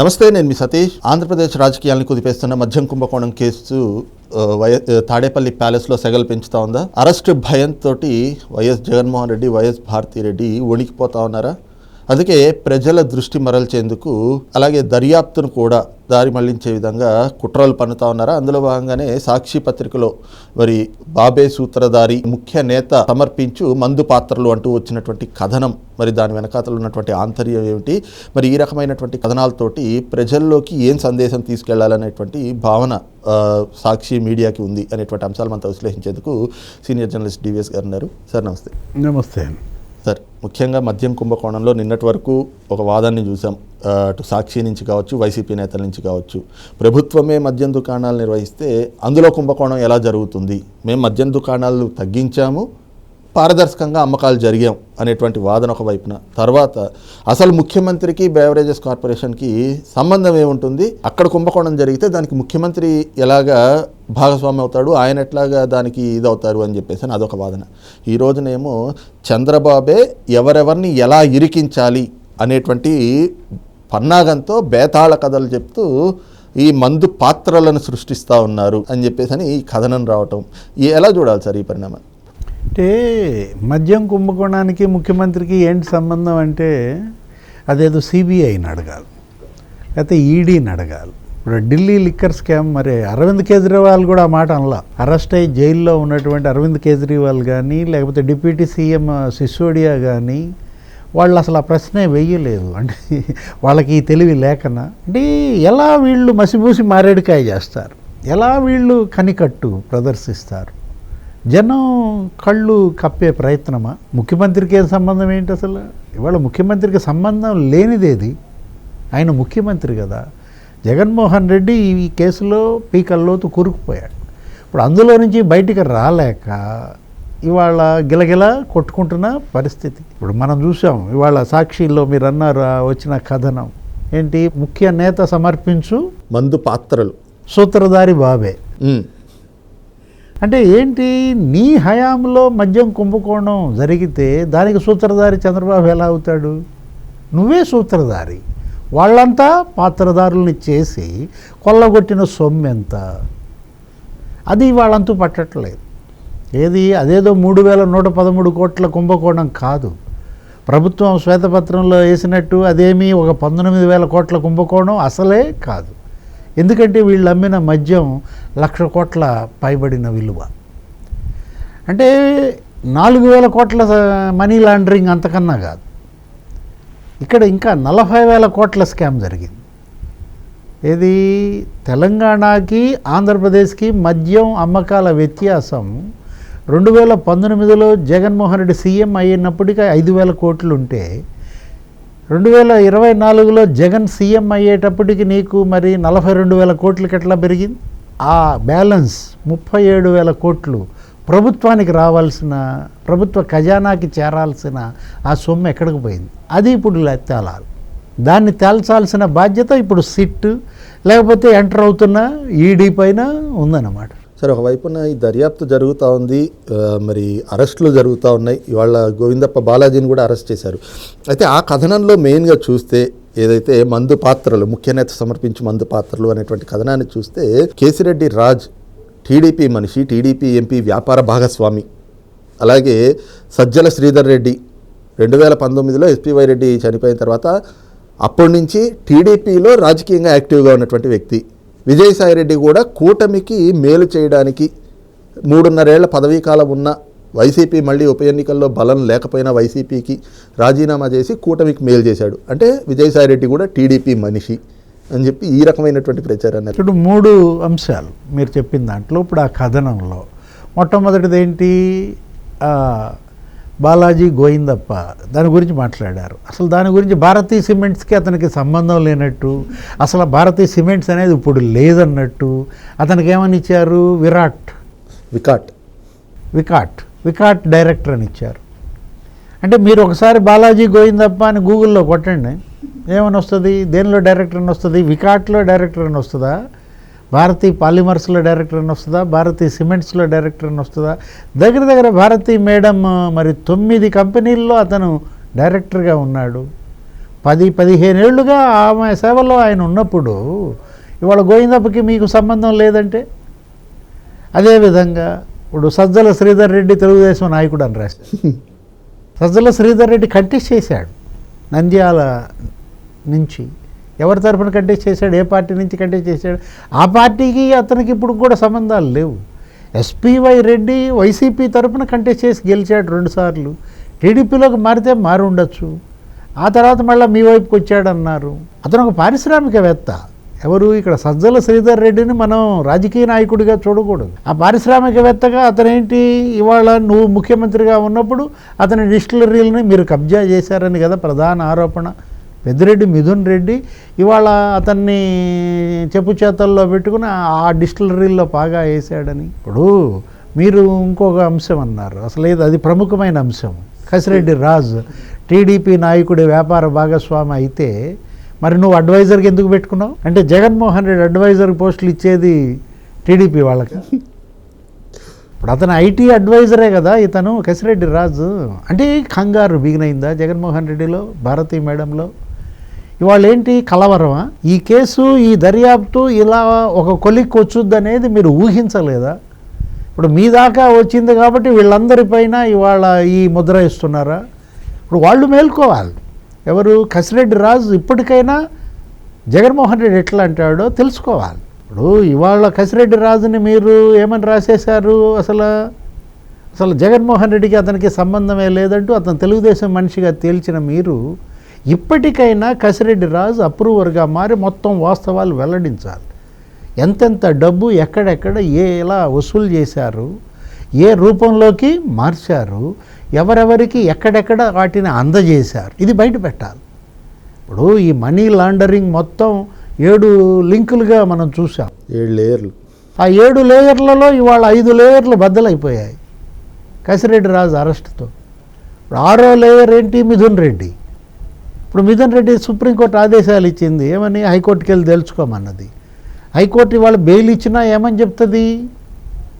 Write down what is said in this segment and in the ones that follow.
నమస్తే నేను మీ సతీష్. ఆంధ్రప్రదేశ్ రాజకీయాలను కుదిపేస్తున్న మద్యం కుంభకోణం కేసు తాడేపల్లి ప్యాలెస్లో సెగలు పెంచుతా ఉందా అరెస్ట్ భయంతో వైఎస్ జగన్మోహన్ రెడ్డి వైఎస్ భారతిరెడ్డి వణికిపోతా ఉన్నారా? అందుకే ప్రజల దృష్టి మరల్చేందుకు అలాగే దర్యాప్తును కూడా దారి మళ్ళించే విధంగా కుట్రలు పన్నుతా ఉన్నారా? అందులో భాగంగానే సాక్షి పత్రికలో మరి బాబే సూత్రధారి ముఖ్య నేత సమర్పించు మందు పాత్రలు అంటూ వచ్చినటువంటి కథనం మరి దాని వెనకాతలు ఉన్నటువంటి ఆంతర్యం ఏమిటి? మరి ఈ రకమైనటువంటి కథనాలతోటి ప్రజల్లోకి ఏం సందేశం తీసుకెళ్ళాలనేటువంటి భావన సాక్షి మీడియాకి ఉంది అనేటువంటి అంశాలు మనతో విశ్లేషించేందుకు సీనియర్ జర్నలిస్ట్ డివిఎస్ గారు ఉన్నారు. సార్ నమస్తే. నమస్తే సార్ ముఖ్యంగా మద్యం కుంభకోణంలో నిన్నటి వరకు ఒక వాదాన్ని చూసాం. అటు సాక్షి నుంచి కావచ్చు వైసీపీ నేతల నుంచి కావచ్చు. ప్రభుత్వమే మద్యం దుకాణాలు నిర్వహిస్తే అందులో కుంభకోణం ఎలా జరుగుతుంది? మేము మద్యం దుకాణాలు తగ్గించాము పారదర్శకంగా అమ్మకాలు జరిగాం అనేటువంటి వాదన ఒక వైపున. తర్వాత అసలు ముఖ్యమంత్రికి బేవరేజెస్ కార్పొరేషన్కి సంబంధం ఏముంటుంది? అక్కడ కుంభకోణం జరిగితే దానికి ముఖ్యమంత్రి ఎలాగా భాగస్వామి అవుతాడు? ఆయన ఎట్లాగా దానికి ఇదవుతారు అని చెప్పేసి అని అదొక వాదన. ఈ రోజునేమో చంద్రబాబే ఎవరెవరిని ఎలా ఇరికించాలి అనేటువంటి పన్నాగంతో బేతాళ కథలు చెప్తూ ఈ మందు పాత్రలను సృష్టిస్తూ ఉన్నారు అని చెప్పేసి అని ఈ కథనం రావటం. ఎలా చూడాలి సార్ ఈ పరిణామం? అంటే మద్యం కుంభకోణానికి ముఖ్యమంత్రికి ఏంటి సంబంధం అంటే అదేదో సిబిఐని అడగాలి. లేకపోతే ఈడీని అడగాలి. ఇప్పుడు ఢిల్లీ లిక్కర్ స్కామ్ మరి అరవింద్ కేజ్రీవాల్ కూడా ఆ మాట అనలా. అరెస్ట్ అయ్యి జైల్లో ఉన్నటువంటి అరవింద్ కేజ్రీవాల్ కానీ లేకపోతే డిప్యూటీ సీఎం సిసోడియా కానీ వాళ్ళు అసలు ఆ ప్రశ్నే వెయ్యలేదు అంటే వాళ్ళకి ఈ తెలివి లేకనా? అంటే ఎలా వీళ్ళు మసిమూసి మారేడుకాయ చేస్తారు? ఎలా వీళ్ళు కనికట్టు ప్రదర్శిస్తారు? జనం కళ్ళు కప్పే ప్రయత్నమా? ముఖ్యమంత్రికి ఏం సంబంధం ఏంటి అసలు? ఇవాళ ముఖ్యమంత్రికి సంబంధం లేనిదేది. ఆయన ముఖ్యమంత్రి కదా. జగన్మోహన్ రెడ్డి ఈ కేసులో పీకల్లోతు కూరుకుపోయాడు. ఇప్పుడు అందులో నుంచి బయటికి రాలేక ఇవాళ గిలగిల కొట్టుకుంటున్న పరిస్థితి. ఇప్పుడు మనం చూసాం ఇవాళ సాక్షిలో మీరు అన్నారు వచ్చిన కథనం. ఏంటి? ముఖ్య నేత సమర్పించు మందు పాత్రలు. సూత్రధారి బాబే. అంటే ఏంటి? నీ హయాంలో మద్యం కుంభకోణం జరిగితే దానికి సూత్రధారి చంద్రబాబు ఎలా అవుతాడు? నువ్వే సూత్రధారి. వాళ్ళంతా పాత్రధారుల్ని చేసి కొల్లగొట్టిన సొమ్ము ఎంత అది వాళ్ళంతూ పట్టట్లేదు. ఏది? అదేదో మూడు వేల నూట పదమూడు కోట్ల కుంభకోణం కాదు. ప్రభుత్వం శ్వేతపత్రంలో వేసినట్టు అదేమీ ఒక పంతొమ్మిది వేల కోట్ల కుంభకోణం అసలే కాదు. ఎందుకంటే వీళ్ళు అమ్మిన మద్యం లక్ష కోట్ల పైబడిన విలువ. అంటే నాలుగు వేల కోట్ల మనీ లాండరింగ్ అంతకన్నా కాదు. ఇక్కడ ఇంకా నలభై వేల కోట్ల స్కామ్ జరిగింది. ఏది? తెలంగాణకి ఆంధ్రప్రదేశ్కి మద్యం అమ్మకాల వ్యత్యాసం రెండు వేల పంతొమ్మిదిలో జగన్మోహన్ రెడ్డి సీఎం అయినప్పటికీ ఐదు వేల కోట్లు ఉంటే రెండు వేల ఇరవై నాలుగులో జగన్ సీఎం అయ్యేటప్పటికి నీకు మరి నలభై రెండు వేల కోట్లకి ఎట్లా పెరిగింది? ఆ బ్యాలెన్స్ ముప్పై ఏడు వేల కోట్లు ప్రభుత్వానికి రావాల్సిన ప్రభుత్వ ఖజానాకి చేరాల్సిన ఆ సొమ్ము ఎక్కడికి పోయింది? అది ఇప్పుడు లే- తేలాలి. దాన్ని తేల్చాల్సిన బాధ్యత ఇప్పుడు సిట్ లేకపోతే ఎంటర్ అవుతున్న ఈడీ పైన ఉందన్నమాట. సరే ఒకవైపున ఈ దర్యాప్తు జరుగుతూ ఉంది మరి అరెస్టులు జరుగుతూ ఉన్నాయి. ఇవాళ గోవిందప్ప బాలాజీని కూడా అరెస్ట్ చేశారు. అయితే ఆ కథనంలో మెయిన్గా చూస్తే ఏదైతే మందు పాత్రలు ముఖ్య నేత సమర్పించి మందు పాత్రలు అనేటువంటి కథనాన్ని చూస్తే కేసిరెడ్డి రాజ్ టీడీపీ మనిషి టీడీపీ ఎంపీ వ్యాపార భాగస్వామి అలాగే సజ్జల శ్రీధర్ రెడ్డి రెండు వేల పంతొమ్మిదిలో ఎస్పీవై రెడ్డి చనిపోయిన తర్వాత అప్పటి నుంచి టీడీపీలో రాజకీయంగా యాక్టివ్గా ఉన్నటువంటి వ్యక్తి. విజయసాయి రెడ్డి కూడా కూటమికి మేలు చేయడానికి మూడున్నరేళ్ళ పదవీ కాలం ఉన్న వైసీపీ మళ్ళీ ఉప ఎన్నికల్లో బలం లేకపోయినా వైసీపీకి రాజీనామా చేసి కూటమికి మేలు చేశాడు. అంటే విజయసాయి రెడ్డి కూడా టీడీపీ మనిషి అని చెప్పి ఈ రకమైనటువంటి ప్రచారాన్ని ఇప్పుడు మూడు అంశాలు మీరు చెప్పిన దాంట్లో. ఇప్పుడు ఆ కథనంలో మొట్టమొదటిది ఏంటి? బాలాజీ గోయిందప్ప దాని గురించి మాట్లాడారు. అసలు దాని గురించి భారతీయ సిమెంట్స్కి అతనికి సంబంధం లేనట్టు అసలు భారతీయ సిమెంట్స్ అనేది ఇప్పుడు లేదన్నట్టు అతనికి ఏమని ఇచ్చారు? విరాట్. వికాట్. వికాట్. వికాట్ డైరెక్టర్ అని ఇచ్చారు. అంటే మీరు ఒకసారి బాలాజీ గోవిందప్ప అని గూగుల్లో కొట్టండి. ఏమని వస్తుంది? దేనిలో డైరెక్టర్ అని వస్తుంది? వికాట్లో డైరెక్టర్ అని వస్తుందా? భారతీ పాలిమర్స్లో డైరెక్టర్ అని వస్తుందా? భారతీ సిమెంట్స్లో డైరెక్టర్ అని వస్తుందా? దగ్గర దగ్గర భారతీ మేడం మరి తొమ్మిది కంపెనీల్లో అతను డైరెక్టర్గా ఉన్నాడు. పది పదిహేను ఏళ్ళుగా ఆమె సేవలో ఆయన ఉన్నప్పుడు ఇవాళ గోవిందప్పకి మీకు సంబంధం లేదంటే? అదేవిధంగా ఇప్పుడు సజ్జల శ్రీధర్ రెడ్డి తెలుగుదేశం నాయకుడు అని రాశారు. సజ్జల శ్రీధర్ రెడ్డి కంటెస్ట్ చేశాడు నంద్యాల నుంచి. ఎవరి తరఫున కంటెస్ట్ చేశాడు ఏ పార్టీ నుంచి కంటెస్ట్ చేశాడు ఆ పార్టీకి అతనికి ఇప్పుడు కూడా సంబంధాలు లేవు. ఎస్పీవై రెడ్డి వైసీపీ తరఫున కంటెస్ట్ చేసి గెలిచాడు రెండుసార్లు టీడీపీలోకి మారితే మారి ఉండొచ్చు. ఆ తర్వాత మళ్ళీ మీ వైపుకి వచ్చాడన్నారు. అతను ఒక పారిశ్రామికవేత్త. ఎవరు? ఇక్కడ సజ్జల శ్రీధర్ రెడ్డిని మనం రాజకీయ నాయకుడిగా చూడకూడదు. ఆ పారిశ్రామికవేత్తగా అతనేంటి? ఇవాళ నువ్వు ముఖ్యమంత్రిగా ఉన్నప్పుడు అతని డిస్టిలరీలని మీరు కబ్జా చేశారని కదా ప్రధాన ఆరోపణ. పెద్దిరెడ్డి మిథున్ రెడ్డి ఇవాళ అతన్ని చెప్పు చేతల్లో పెట్టుకుని ఆ డిస్టిలరీల్లో బాగా వేసాడని. ఇప్పుడు మీరు ఇంకొక అంశం అన్నారు. అసలు ఇది అది ప్రముఖమైన అంశం. కసిరెడ్డి రాజు టీడీపీ నాయకుడి వ్యాపార భాగస్వామి అయితే మరి నువ్వు అడ్వైజర్కి ఎందుకు పెట్టుకున్నావు? అంటే జగన్మోహన్ రెడ్డి అడ్వైజర్ పోస్టులు ఇచ్చేది టీడీపీ వాళ్ళకి? ఇప్పుడు అతను ఐటీ అడ్వైజరే కదా ఇతను కసిరెడ్డి రాజు. అంటే కంగారు బిగినైందా జగన్మోహన్ రెడ్డిలో భారతీ మేడంలో? ఇవాళ ఏంటి కలవరమా? ఈ కేసు ఈ దర్యాప్తు ఇలా ఒక కొలిక్కి వచ్చుద్ది అనేది మీరు ఊహించలేదా? ఇప్పుడు మీ దాకా వచ్చింది కాబట్టి వీళ్ళందరిపైన ఇవాళ ఈ ముద్ర ఇస్తున్నారా ఇప్పుడు వాళ్ళు మేల్కోవాలి. ఎవరు? కసిరెడ్డి రాజు ఇప్పటికైనా జగన్మోహన్ రెడ్డి ఎట్లా అంటాడో తెలుసుకోవాలి. ఇప్పుడు ఇవాళ కసిరెడ్డి రాజుని మీరు ఏమని రాసేశారు అసలు? అసలు జగన్మోహన్ రెడ్డికి అతనికి సంబంధమే లేదంటూ అతను తెలుగుదేశం మనిషిగా తేల్చిన మీరు ఇప్పటికైనా కసిరెడ్డి రాజు అప్రూవర్గా మారి మొత్తం వాస్తవాలు వెల్లడించాలి. ఎంతెంత డబ్బు ఎక్కడెక్కడ ఏ ఎలా వసూలు చేశారు ఏ రూపంలోకి మార్చారు ఎవరెవరికి ఎక్కడెక్కడ వాటిని అందజేశారు ఇది బయట పెట్టాలి. ఇప్పుడు ఈ మనీ లాండరింగ్ మొత్తం ఏడు లింకులుగా మనం చూసాం ఏడు లేయర్లు. ఆ ఏడు లేయర్లలో ఇవాళ ఐదు లేయర్లు బద్దలైపోయాయి. కసిరెడ్డి రాజు అరెస్ట్తో. ఇప్పుడు ఆరో లేయర్ ఏంటి? మిథున్ రెడ్డి. ఇప్పుడు మిథున్ రెడ్డి సుప్రీంకోర్టు ఆదేశాలు ఇచ్చింది ఏమని? హైకోర్టుకి వెళ్ళి తెలుసుకోమన్నది. హైకోర్టు ఇవాళ బెయిల్ ఇచ్చినా ఏమని చెప్తుంది?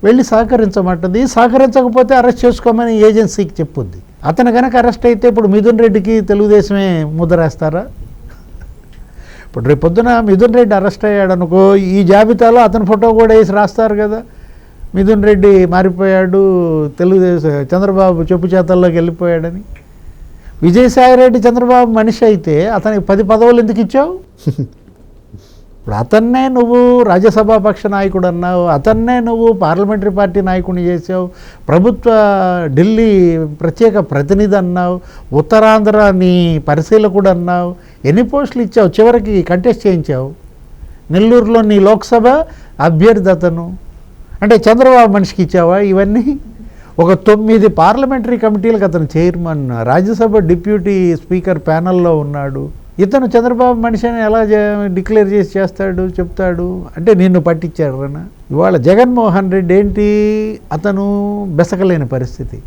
వెళ్ళి సహకరించమంటది. సహకరించకపోతే అరెస్ట్ చేసుకోమని ఏజెన్సీకి చెప్పుద్ది. అతను కనుక అరెస్ట్ అయితే ఇప్పుడు మిథున్ రెడ్డికి తెలుగుదేశమే ముద్రేస్తారా ఇప్పుడు రేపు పొద్దున మిథున్ రెడ్డి అరెస్ట్ అయ్యాడు అనుకో ఈ జాబితాలో అతని ఫోటో కూడా వేసి రాస్తారు కదా. మిథున్ రెడ్డి మారిపోయాడు తెలుగుదేశం చంద్రబాబు చెప్పు చేతల్లోకి వెళ్ళిపోయాడని. విజయసాయిరెడ్డి చంద్రబాబు మనిషి అయితే అతనికి పది పదవులు ఎందుకు ఇచ్చావు? ఇప్పుడు అతన్నే నువ్వు రాజ్యసభ పక్ష నాయకుడు అన్నావు అతన్నే నువ్వు పార్లమెంటరీ పార్టీ నాయకుడిని చేసావు ప్రభుత్వ ఢిల్లీ ప్రత్యేక ప్రతినిధి అన్నావు ఉత్తరాంధ్ర నీ పరిశీలకుడు అన్నావు ఎన్ని పోస్టులు ఇచ్చావు చివరికి కంటెస్ట్ చేయించావు? నెల్లూరులో నీ లోక్సభ అభ్యర్థి అతను. అంటే చంద్రబాబు మనిషికి ఇచ్చావా ఇవన్నీ? ఒక తొమ్మిది పార్లమెంటరీ కమిటీలకు అతను చైర్మన్ రాజ్యసభ డిప్యూటీ స్పీకర్ ప్యానల్లో ఉన్నాడు. ఇతను చంద్రబాబు మనిషి అని ఎలా డిక్లేర్ చేసి చేస్తాడు చెప్తాడు? అంటే నిన్ను పట్టించాడు రన ఇవాళ జగన్మోహన్ రెడ్డి ఏంటి? అతను బెసకలేని పరిస్థితి.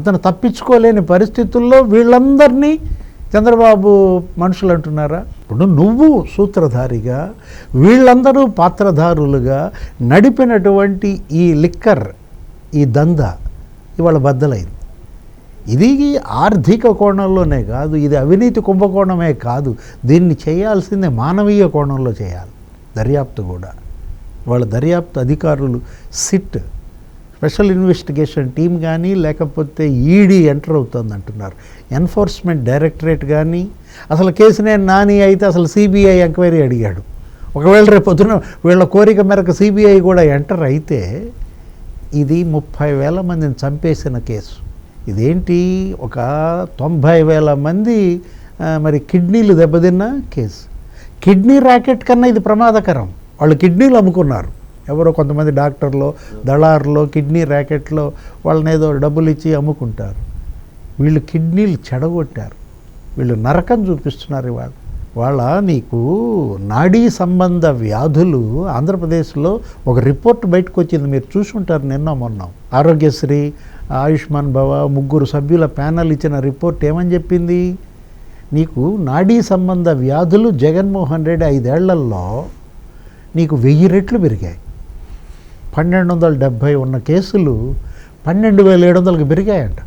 అతను తప్పించుకోలేని పరిస్థితుల్లో వీళ్ళందరినీ చంద్రబాబు మనుషులు అంటున్నారా? ఇప్పుడు నువ్వు సూత్రధారిగా వీళ్ళందరూ పాత్రధారులుగా నడిపినటువంటి ఈ లిక్కర్ ఈ దంద ఇవాళ బద్దలైంది. ఇది ఆర్థిక కోణంలోనే కాదు ఇది అవినీతి కుంభకోణమే కాదు దీన్ని చేయాల్సిందే మానవీయ కోణంలో చేయాలి. దర్యాప్తు కూడా. వాళ్ళ దర్యాప్తు అధికారులు సిట్ స్పెషల్ ఇన్వెస్టిగేషన్ టీం కానీ లేకపోతే ఈడీ ఎంటర్ అవుతుంది అంటున్నారు ఎన్ఫోర్స్మెంట్ డైరెక్టరేట్ కానీ అసలు కేసు నేను నాని అయితే అసలు సిబిఐ ఎంక్వైరీ అడిగాడు. ఒకవేళ రేపు పొద్దున వీళ్ళ కోరిక మేరకు సిబిఐ కూడా ఎంటర్ అయితే ఇది ముప్పై వేల మందిని చంపేసిన కేసు. ఇదేంటి? ఒక తొంభై వేల మంది మరి కిడ్నీలు దెబ్బతిన్న కేసు. కిడ్నీ ర్యాకెట్ కన్నా ఇది ప్రమాదకరం. వాళ్ళు కిడ్నీలు అమ్ముకున్నారు. ఎవరో కొంతమంది డాక్టర్లో దళారులో కిడ్నీ ర్యాకెట్లో వాళ్ళని ఏదో డబ్బులు ఇచ్చి అమ్ముకుంటారు. వీళ్ళు కిడ్నీలు చెడగొట్టారు. వీళ్ళు నరకం చూపిస్తున్నారు ఇవాళ. వాళ్ళ నీకు నాడీ సంబంధ వ్యాధులు ఆంధ్రప్రదేశ్లో ఒక రిపోర్ట్ బయటకు వచ్చింది మీరు చూసుంటారు నిన్న మొన్న. ఆరోగ్యశ్రీ ఆయుష్మాన్ భవ ముగ్గురు సభ్యుల ప్యానల్ ఇచ్చిన రిపోర్ట్ ఏమని చెప్పింది? నీకు నాడీ సంబంధ వ్యాధులు జగన్మోహన్ రెడ్డి ఐదేళ్ళలో నీకు వెయ్యి రెట్లు పెరిగాయి. పన్నెండు వందల డెబ్భై ఉన్న కేసులు పన్నెండు వేల ఏడు వందలకు పెరిగాయంట.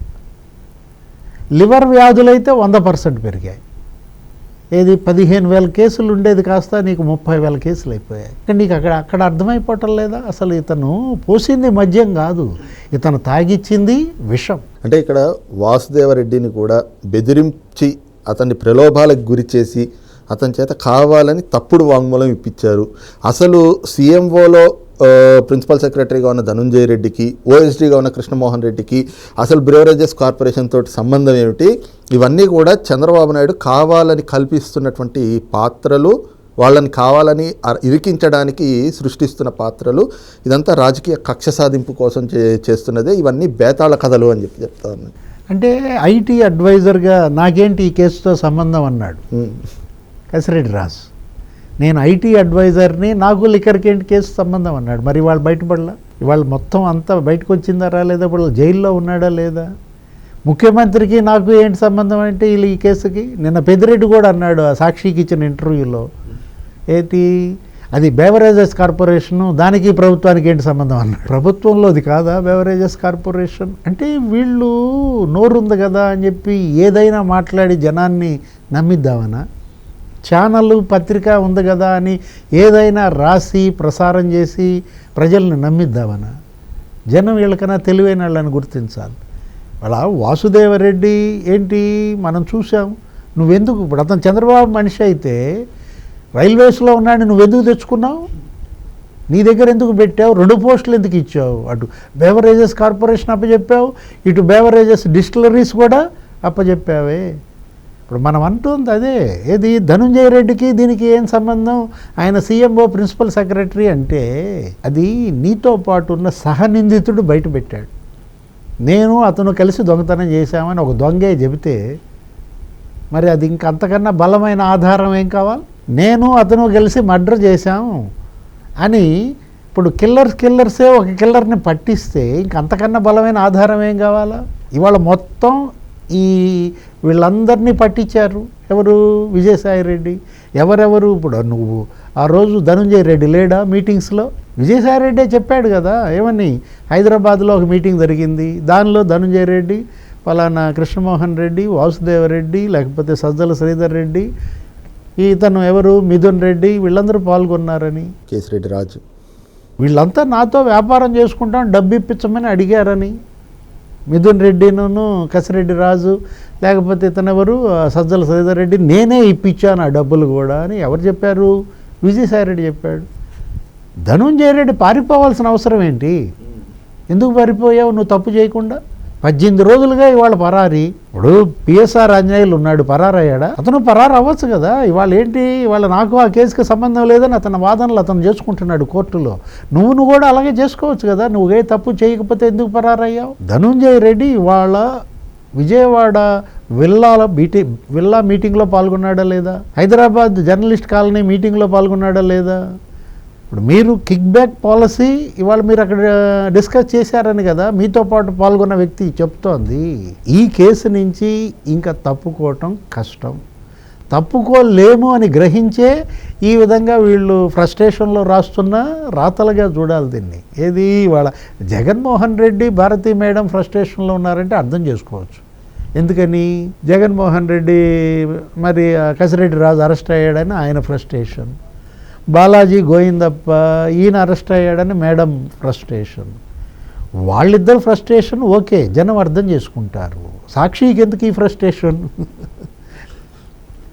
లివర్ వ్యాధులైతే వంద పర్సెంట్ పెరిగాయి. ఏది పదిహేను వేల కేసులు ఉండేది కాస్త నీకు ముప్పై వేల కేసులు అయిపోయాయి. కానీ నీకు అక్కడ అక్కడ అర్థమైపోవటం లేదా? అసలు ఇతను పోసింది మద్యం కాదు. ఇతను తాగిచ్చింది విషం. అంటే ఇక్కడ వాసుదేవరెడ్డిని కూడా బెదిరించి అతన్ని ప్రలోభాలకు గురి చేసి అతని చేత కావాలని తప్పుడు వాంగ్మూలం ఇప్పించారు. అసలు సీఎంఓలో ప్రిన్సిపల్ సెక్రటరీగా ఉన్న ధనుంజయ రెడ్డికి ఓఎస్డీగా ఉన్న కృష్ణమోహన్ రెడ్డికి అసలు బ్రేవరేజెస్ కార్పొరేషన్ తోటి సంబంధం ఏమిటి? ఇవన్నీ కూడా చంద్రబాబు నాయుడు కావాలని కల్పిస్తున్నటువంటి పాత్రలు వాళ్ళని కావాలని ఇరికించడానికి సృష్టిస్తున్న పాత్రలు ఇదంతా రాజకీయ కక్ష సాధింపు కోసం చే చేస్తున్నదే. ఇవన్నీ బేతాళ కథలు అని చెప్పి చెప్తా ఉన్నాను అంటే ఐటీ అడ్వైజర్గా నాకేంటి ఈ కేసుతో సంబంధం అన్నాడు. కసిరెడ్డి రాజు. నేను ఐటీ అడ్వైజర్ని నాకు లిక్కర్కి ఏంటి కేసు సంబంధం అన్నాడు. మరి వాళ్ళు బయటపడలా? ఇవాళ మొత్తం అంతా బయటకు వచ్చిందా రాలేదా? ఇప్పుడు జైల్లో ఉన్నాడా లేదా? ముఖ్యమంత్రికి నాకు ఏంటి సంబంధం అంటే వీళ్ళు ఈ కేసుకి? నిన్న పెద్దిరెడ్డి కూడా అన్నాడు ఆ సాక్షికి ఇచ్చిన ఇంటర్వ్యూలో. ఏది అది బేవరేజెస్ కార్పొరేషను దానికి ప్రభుత్వానికి ఏంటి సంబంధం అన్నాడు. ప్రభుత్వంలో అది కాదా బేవరేజెస్ కార్పొరేషన్? అంటే వీళ్ళు నోరుంది కదా అని చెప్పి ఏదైనా మాట్లాడి జనాన్ని నమ్మిద్దామనా? ఛానల్ పత్రిక ఉంది కదా అని ఏదైనా రాసి ప్రసారం చేసి ప్రజల్ని నమ్మిద్దామనా? జనం వీళ్ళకన్నా తెలివైన వాళ్ళని గుర్తించాలి. వాళ్ళ వాసుదేవరెడ్డి ఏంటి? మనం చూసాం నువ్వెందుకు ఇప్పుడు? అతను చంద్రబాబు మనిషి అయితే రైల్వేస్లో ఉన్నాడు నువ్వెందుకు తెచ్చుకున్నావు? నీ దగ్గర ఎందుకు పెట్టావు? రెండు పోస్టులు ఎందుకు ఇచ్చావు? అటు బేవరేజెస్ కార్పొరేషన్ అప్పచెప్పావు ఇటు బేవరేజెస్ డిస్టిలరీస్ కూడా అప్పచెప్పావే. ఇప్పుడు మనం అంటుంది అదే ఏది ధనుంజయ రెడ్డికి దీనికి ఏం సంబంధం? ఆయన సీఎంఓ ప్రిన్సిపల్ సెక్రటరీ అంటే అది నీతో పాటు ఉన్న సహనిందితుడు బయటపెట్టాడు నేను అతను కలిసి దొంగతనం చేశామని ఒక దొంగే చెబితే మరి అది ఇంక అంతకన్నా బలమైన ఆధారం ఏం కావాలి? నేను అతను కలిసి మర్డర్ చేశాము అని ఇప్పుడు కిల్లర్స్ కిల్లర్సే ఒక కిల్లర్ని పట్టిస్తే ఇంక అంతకన్నా బలమైన ఆధారం ఏం కావాలా? ఇవాళ మొత్తం ఈ వీళ్ళందరినీ పట్టించారు? ఎవరు? విజయసాయి రెడ్డి. ఎవరెవరు? ఇప్పుడు నువ్వు ఆ రోజు ధనుంజయ రెడ్డి లేడా మీటింగ్స్లో? విజయసాయి రెడ్డే చెప్పాడు కదా ఏమని? హైదరాబాద్లో ఒక మీటింగ్ జరిగింది. దానిలో ధనుంజయ రెడ్డి పలానా కృష్ణమోహన్ రెడ్డి వాసుదేవరెడ్డి లేకపోతే సజ్జల శ్రీధర్ రెడ్డి ఇతను ఎవరు? మిథున్ రెడ్డి వీళ్ళందరూ పాల్గొన్నారని. కేసిరెడ్డి రాజు. వీళ్ళంతా నాతో వ్యాపారం చేసుకుంటాం డబ్బు ఇప్పించమని అడిగారని. మిథున్ రెడ్డిను కసిరెడ్డి రాజు లేకపోతే ఇతను ఎవరు సజ్జల శ్రీధర్ రెడ్డి. నేనే ఇప్పించాను ఆ డబ్బులు కూడా అని ఎవరు చెప్పారు? విజయసాయిరెడ్డి చెప్పాడు. ధనుంజయ రెడ్డి పారిపోవాల్సిన అవసరం ఏంటి? ఎందుకు పారిపోయావు? నువ్వు తప్పు చేయకుండా? పద్దెనిమిది రోజులుగా ఇవాళ పరారి. ఇప్పుడు పిఎస్ఆర్ ఆంజనేయులు ఉన్నాడు పరారయ్యాడా? అతను పరారు అవ్వచ్చు కదా. ఇవాళ ఏంటి? ఇవాళ నాకు ఆ కేసుకి సంబంధం లేదని అతని వాదనలు అతను చేసుకుంటున్నాడు కోర్టులో. నువ్వు నువ్వు కూడా అలాగే చేసుకోవచ్చు కదా. నువ్వు తప్పు చేయకపోతే ఎందుకు పరారయ్యావు? ధనుంజయ రెడ్డి ఇవాళ విజయవాడ విల్లాల మీటి విల్లా మీటింగ్లో పాల్గొన్నాడా లేదా? హైదరాబాద్ జర్నలిస్ట్ కాలనీ మీటింగ్లో పాల్గొన్నాడా లేదా? ఇప్పుడు మీరు కిక్ బ్యాక్ పాలసీ ఇవాళ మీరు అక్కడ డిస్కస్ చేశారని కదా మీతో పాటు పాల్గొన్న వ్యక్తి చెప్తోంది ఈ కేసు నుంచి ఇంకా తప్పుకోవటం కష్టం. తప్పుకోలేము అని గ్రహించే ఈ విధంగా వీళ్ళు ఫ్రస్ట్రేషన్లో రాస్తున్న రాతలుగా చూడాలి దీన్ని. ఏది వాళ్ళ జగన్మోహన్ రెడ్డి భారతీ మేడం ఫ్రస్ట్రేషన్లో ఉన్నారంటే అర్థం చేసుకోవచ్చు. ఎందుకని? జగన్మోహన్ రెడ్డి మరి కసిరెడ్డి రాజు అరెస్ట్ అయ్యాడని ఆయన ఫ్రస్ట్రేషన్ బాలాజీ గోవిందప్ప ఈయన అరెస్ట్ అయ్యాడని మేడం ఫ్రస్ట్రేషన్. వాళ్ళిద్దరు ఫ్రస్ట్రేషన్ ఓకే జనం అర్థం చేసుకుంటారు. సాక్షికి ఎందుకు ఈ ఫ్రస్ట్రేషన్?